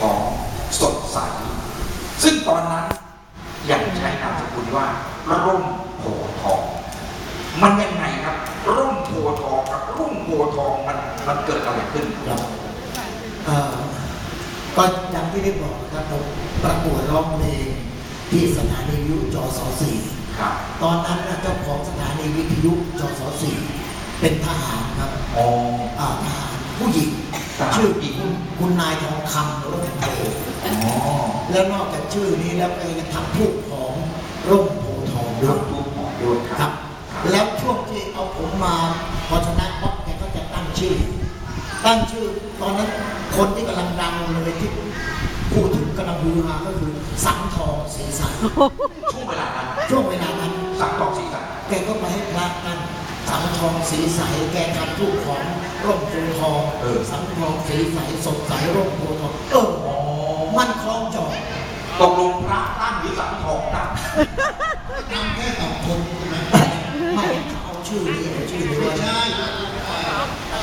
ของสดใส ซึ่งตอนนั้นยังใช้นามสกุลว่าร่มโพธิ์ทอง มันยังไงครับ ร่มโพธิ์ทองกับรุ่งโพธิ์ทองมันมันเกิดอะไรขึ้นครับเอ่อก็อย่างที่ได้บอกนะครับเราประกวดร้องเพลงที่สถานีวิทยุจสสี่ครับตอนนั้นนะเจ้าของสถานีวิทยุจสสี่เป็นทหารครับอ๋ออ่าทหาร ผู้หญิงทหารชื่อผู้หญิงคุณคุณนายทองคำหรือว่าเป็นโทอ๋อแล้วนอกจากชื่อนี้แล้วก็ยังทำทูกของร่มโพธิ์ทองด้เรื่วองยทุกหมอด้วยคครัรับบแล้วช่วงที่เอาผมมาพอชนะปั๊บแกก็จะตั้งชื่อ ตั้งชื่อตอนนั้นคนที่กำลังดังเลยที่พูดถึงกำลังฮือฮาก็คือสังทองสีสันช่วงเวลานั้นช่วงเวลานั้นสังทองสีสันแกก็ไปให้พระตั้งสัง ทองสีใสแกทำรูปของร่มโพธิ์ทองเออ สังทองสีใสสดใสร่มโพธิ์ทองเอออ๋อมันคล้องจองตกลงพระตั้งหรือสังทองตั้งทำแค่สองคนใช่ไหมไม่เขาเอาชื่อนี้เอาชื่อนี้ไม่ไว้ใช่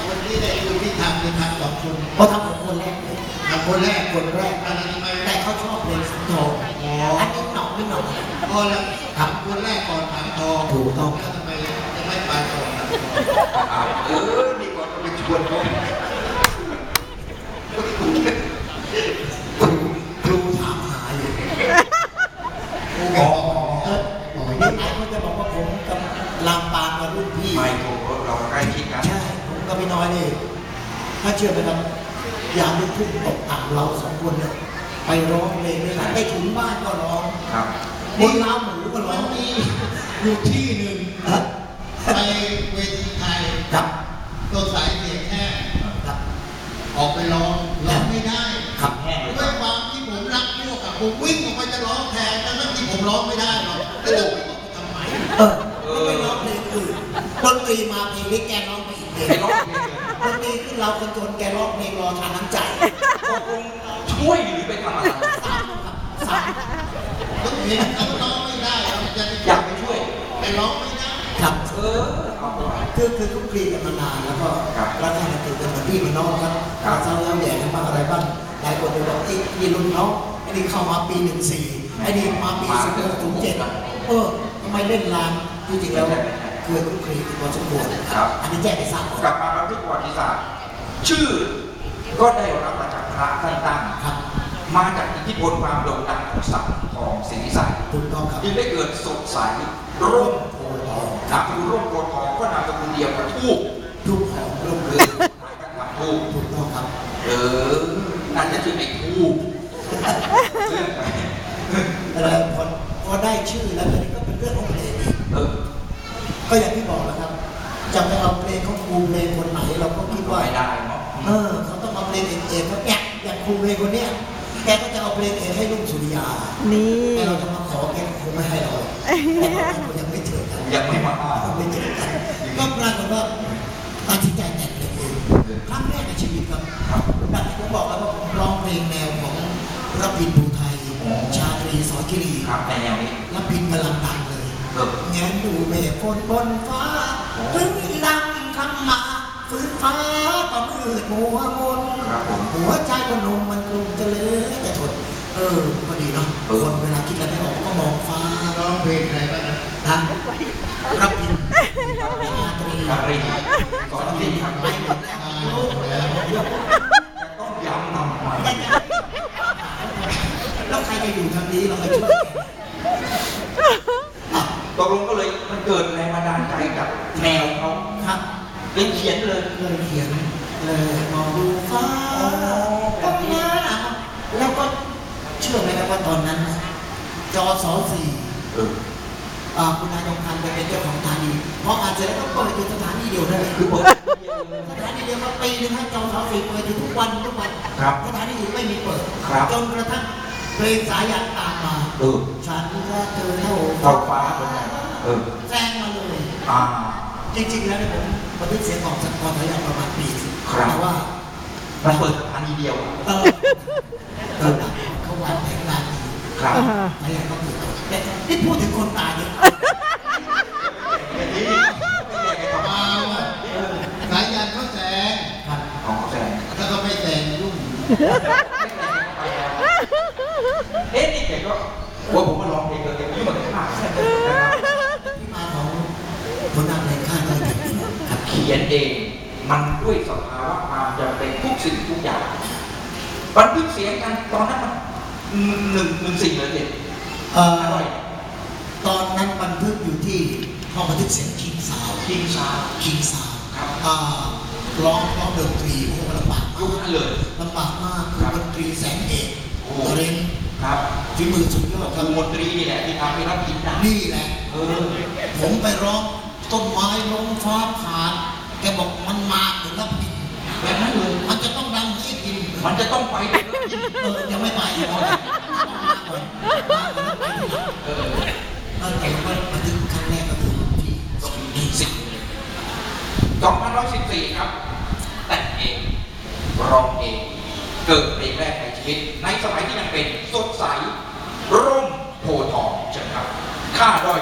คนที่ได้ดูที่ทำคือทำสองคนเพราะทำของคนแรกเลยทำคนแรกคนแรกอันนั้นทำไมแต่เขาชอบเพลงสังทองอ๋ออันนี้หนอกไม่หนอก พอแล้วทำคนแรกก่อนถังทองถูกต้อง แล้วทำไมจะไม่ไปก่อนถังทองอ้าว เออนี่ก่อนจะไปชวนเขาครูครูถามหาอยู่กูแกบอกเออนี่ไอ้เขาจะบอกว่าผมกับลามปามกับรุ่นพี่ไม่ถูกเราใกล้ชิดกันใช่ผมกับพี่น้อยนี่ถ้าเชื่อไหมครับยามที่พุ่งตกต่ำเราสองคนเนี่ยไปร้องเพลงด้วยกันไปถึงบ้านก็ร้องครับบนล้าวหมูก็ร้มัอนงมีอยู่ที่หนึ่งครับ ไปเวทีไทยครับตัวสายเสียงแห้งครับออกไปร้องร้องไม่ได้ครับแห้งเลยด้วยความที่ผมรักพวกอะผมวิ่งออกไปจะร้องแทนทั้งที่ผมร้องไม่ได้หรอกแต่จะวิ่งออกไปทำไมเออไม่ไปร้องเพลงอื่นดนตรีมาเพลงนี้แกร้องไปอีกเพลงไปร้องเพลงเลยดนตรีขึ้นเราคนจนแกร้องเพลงรอทานน้ำใจตกลงช่วยหรือไปทำอะไรสามครับสามก็เห็นเขาร้องไม่ได้เราจะไปอยากไปช่วยแต่ร้องไม่ได้ ครับเออเอาไปคือคือคุกคลีกันมานานแล้วก็ครับรักกันติดกันเหมือนพี่เหมือนน้องครับครับเศร้าแล้วแย่กันบ้างอะไรบ้างหลายคนจะบอกไอ้นี่รุ่นเขาไอ้นี่เข้ามาปีหนึ่งสี่ไอ้นี่มาปีสิบหกถึงเจ็ดเออทำไมเล่นลานจริงๆแล้วเคยคุกคลีกันพอสมควรครับอันนี้แจ้งให้ทราบก่อนกลับมาบันทึกประวัติศาสตร์ชื่อก็ได้รับมาจากพระท่านตั้งครับมาจากอิทธิพลความโด่งดังของสังทองศรีใสถูกต้องครับจึงได้เกิดสดใสร่ม โพธิ์ทองครับคือร่มโพธิ์ทองก็นามสกุลเดียวกับทูบทุกของร่มเอเรืออกันทำทูบถูกต้องครับ เออนั่นจะชื่อไอ้ทูบเรื่องไปแล้วพอพอได้ชื่อแล้วอันนี้ก็เป็นเรื่องของเพลงอีกเออก็อย่างที่บอกแล้วครับจะไปเอาเพลงของครูเพลงคนไหนเราก็คิดว่าไม่ได้เนาะเออเขาต้องเอาเพลงเอกเอกเขาเนี่ยอย่างครูเพลงคนเนี้ย แกก็จะเอาเพลงเอกให้ลุงสุริยานี่แต่เราจะมาขอแกคงไม่ให้เราแต่ว่าเรายังไม่เจอกันยังไม่มาอ้อยังไม่เจอกันก็ปรากฏว่าตัดสินใจแต่งเพลงเองครั้งแรกในชีวิตครับครับแบบที่ผมบอกแล้วว่าผมร้องเพลงแนวของรับพินภูไทย ชาตรีสอนกิรีครับในแนวนี้รับพินกำลังดังเลยเออแงนดูเมฆฝนบนฟ้าถึงดำคำมาฟื้นฟ้าก็มืดมัวมน ครับผมหัวใจคนหนุ่มมันกลุ่มจะเหลยจะทนเออพอดีเนาะเออคนเวลาคิดอะไรไม่ออกก็มองฟ้าร้องเพลงอะไรบ้างนะทางรับพินชาตรีครับรีสอนที่ทำไม่ไม่หมดแล้วอ่าแล้วต้องย้ำทำไมแล้วใครจะอยู่ทางนี้เราไปช่วยอะตกลงก็เลยมันเกิดแรงบันดาลใจกับแนวเขาครับเป็นเขียนเลยเลยเขียนเลยมองดูฟ้าก็งามแล้วก็เชื่อไหมครับว่า ตอนนั้นน่ะจอสอสี่เอออ่าคุณนายทองคำไปเป็นเจ้าของสถานีเพราะอาจจะแล้วก็เปิดอยู่สถานีเดียวนั่นแหละคือเปิดสถานีเดียวมาปีนึงให้จอสอสี่เปิดอยู่ทุกวันทุกวันครับสถานีอื่นไม่มีเปิดครับจนกระทั่งเพลงสายันตามมาเออฉันว่าเธอเท่าเท่าฟ้าเป็นไงเออแซงมาเลยอ่าจริงๆแล้วเนี่ยผมบันทึกเสียงของสักกรสายันประมาณปีหนึ่งครับแต่ว่ามันเปิดสถานีเดียวเออเออเขาวางแผนงานดี ครับอ่าไม่อยากต้องพูดแต่นี่พูดถึงคนตายเนี่ยมาว่ะสายยันเขาแสงครับของแสดงถ้าเขาไม่แสงยุ่งไม่แสดงเข้าไปอ๊ะนี่แกก็ว่าผมมาร้องเพลงกับแกไม่มาข้างนะครับที่มาของหัวหน้าในค่ายก็เป็นครับเขียนเองมันด้วยสภาวะความจำเป็นทุกสิ่งทุกอย่างบันทึกเสียงกันตอนนั้นมัน หนึ่งหนึ่งสิ่งเลยเด็ดเอ่ออร่อยตอนนั้นบันทึกอยู่ที่ห้องบันทึกเสียงคิงซาวกินซาวคิงซาวครับอ่าร้องร้องดนตรีโอ้โหลำบากยุคมากนั้นเลย ลำบากมากคืครัอบดนตรีแสงเอกโอ้เรนครับฝีมือสุดยอดคคืรับอมนตรีนี่แหละที่ทำให้เรากินได้นี่แหละ เออผมไปร้องต้นไม้ล้มฟ้าผ่าแกบอกมันมาเหมือนรับดินแบบนั้นเลยมันจะต้องดังให้กิน มันจะต้องไป เลยเออยังไม่ไปเลยมาก่อนมาก่อนแล้วไปทีหลังเออนั่นแต่ว่าบันทึกครั้งแรกก็คือที่ก็มีดีสิ2514ครับ แต่งเองร้องเอง เกิดเพลงแรกในชีวิต ในสมัยที่ยังเป็นสดใส ร่มโพทองเชิญครับข้าด้อย